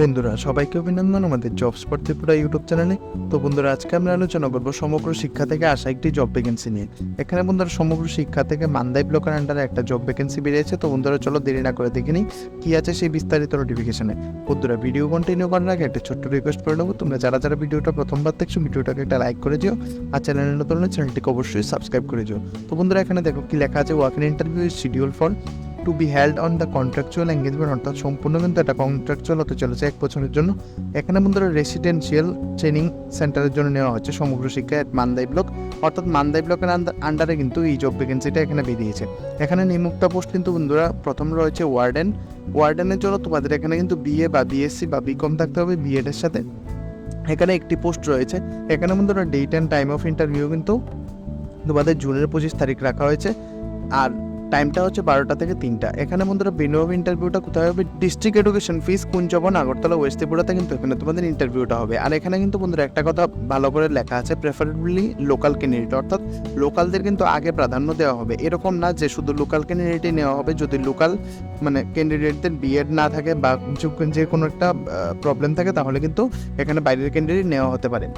বন্ধুরা, সবাইকে অভিনন্দন আমাদের জব স্পট ত্রিপুরা ইউটিউব চ্যানেলে তো বন্ধুরা, আজকে আমরা আলোচনা করব সমগ্র শিক্ষা থেকে আসা একটি জব ভ্যাকেন্সি নিয়ে। এখানে বন্ধুরা, সমগ্র শিক্ষা থেকে মান্দাই ব্লকের আন্ডারে একটা জব ভ্যাকেন্সি বেরিয়েছে। তো বন্ধুরা, চলো দেরি না করে দেখে নিই কি আছে সেই বিস্তারিত নোটিফিকেশনে বন্ধুরা ভিডিও কন্টিনিউ করার আগে একটা ছোট্ট রিকোয়েস্ট করে নেব। তোমরা যারা যারা ভিডিওটা প্রথমবার দেখছ, ভিডিওটাকে একটা লাইক করে দিও। আর চ্যানেলের নতুন চ্যানেলটিকে অবশ্যই সাবস্ক্রাইব করে দিও। তো বন্ধুরা, এখানে দেখো কি লেখা আছে walking interview schedule for to be held on the contractual engagement অর্থাৎ সম্পূর্ণ কিন্তু এটা কন্ট্রাকচুয়াল হতে চলেছে এক বছরের জন্য। এখানে বন্ধুরা রেসিডেন্সিয়াল ট্রেনিং সেন্টারের জন্য নেওয়া হচ্ছে সমগ্র শিক্ষা at মান্দাই ব্লক অর্থাৎ মান্দাই ব্লকের আন্ডারে কিন্তু এই জব ভ্যাকেন্সিটা এখানে বেরিয়েছে। এখানে নিমুক্ত পোস্ট কিন্তু বন্ধুরা প্রথম রয়েছে ওয়ার্ডেন ওয়ার্ডেনের জন্য তোমাদের এখানে কিন্তু বিএ বা বিএসসি বা বিকম থাকতে হবে বিএড এর সাথে। এখানে একটি পোস্ট রয়েছে। এখানে বন্ধুরা date and time of interview কিন্তু তোমাদের জুনের পঁচিশ তারিখ রাখা হয়েছে। আর টাইমটা হচ্ছে বারোটা থেকে তিনটা। এখানে বন্ধুরা বেনু অফ ইন্টারভিউটা কোথায় হবে? District education office Kunjaban Agartala west ত্রিপুরাতে কিন্তু এখানে তোমাদের ইন্টারভিউটা হবে। আর এখানে কিন্তু বন্ধুরা একটা কথা ভালো করে লেখা আছে প্রেফারেবলি লোকাল ক্যান্ডিডেট অর্থাৎ লোকালদের কিন্তু আগে প্রাধান্য দেওয়া হবে। এরকম না যে শুধু লোকাল ক্যান্ডিডেটই নেওয়া হবে, যদি লোকাল মানে ক্যান্ডিডেটদের বিএড না থাকে বা যে কোনো একটা প্রবলেম থাকে, তাহলে কিন্তু এখানে বাইরের ক্যান্ডিডেট নেওয়া হতে পারে।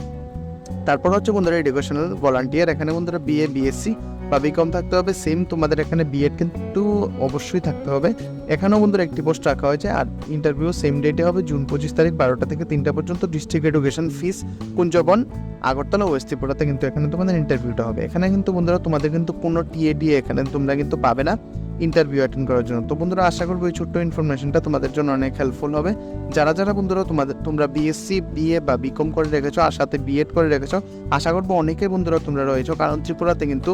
তারপর হচ্ছে বন্ধুরা এডুকেশনাল ভলান্টিয়ার এখানে বন্ধুরা বিএ বিএসসি বা বিকম থাকতে হবে সেম তোমাদের এখানে বিএড কিন্তু অবশ্যই থাকতে হবে। এখানেও বন্ধুরা একটি পোস্ট রাখা হয়েছে আর ইন্টারভিউ সেম ডেটে হবে জুন পঁচিশ তারিখ বারোটা থেকে তিনটা পর্যন্ত district education office Kunjaban, Agartala west ত্রিপুরাতে কিন্তু এখানে তোমাদের ইন্টারভিউটা হবে। এখানে কিন্তু বন্ধুরা তোমাদের কিন্তু কোনো টিএডি এখানে তোমরা কিন্তু পাবে না। ইন্টারভিউ অ্যাটেন্ড করার জন্য। তো বন্ধুরা, আশা করব এই ছোট্ট ইনফরমেশনটা তোমাদের জন্য অনেক হেল্পফুল হবে। যারা যারা বন্ধুরা তোমাদের, তোমরা বিএসসি বিএ বা বিকম করে রেখেছো আর সাথে বিএড করে রেখেছো, আশা করব অনেকে বন্ধুরা তোমরা রয়েছো। কারণ ত্রিপুরাতে কিন্তু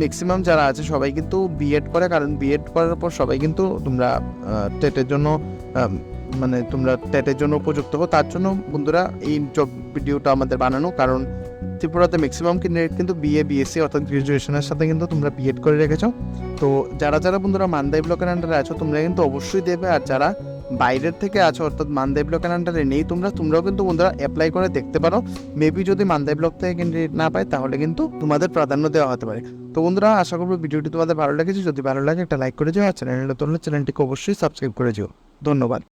ম্যাক্সিমাম যারা আছে সবাই কিন্তু বিএড করে। কারণ বিএড করার পর সবাই কিন্তু তোমরা টেটের জন্য মানে তোমরা টেটের জন্য উপযুক্ত হো তার জন্য বন্ধুরা এই জব ভিডিওটা আমাদের বানানো। কারণ ত্রিপুরাতে ম্যাক্সিমাম কিন্তু বিএ বিএসসি অর্থাৎ গ্রাজুয়েশনের সাথে কিন্তু তোমরা বিএড করে রেখেছো। তো যারা যারা বন্ধুরা মান্দাই ব্লকের আন্ডারে আছো, তোমরা কিন্তু অবশ্যই দেবে আর যারা বাইরের থেকে আছো অর্থাৎ মান্দাই ব্লকের আন্ডারে নেই, তোমরা, তোমরাও কিন্তু বন্ধুরা অ্যাপ্লাই করে দেখতে পারো। মেবি যদি মান্দাই ব্লক থেকে ক্যান্ডিডেট না পায়, তাহলে কিন্তু তোমাদের প্রাধান্য দেওয়া হতে পারে। তো বন্ধুরা, আশা করব ভিডিওটি তোমাদের ভালো লেগেছে। যদি ভালো লাগে একটা লাইক করে যাও আর চ্যানেলটা তোমরা চ্যানেলটিকে অবশ্যই সাবস্ক্রাইব করে যেও ধন্যবাদ।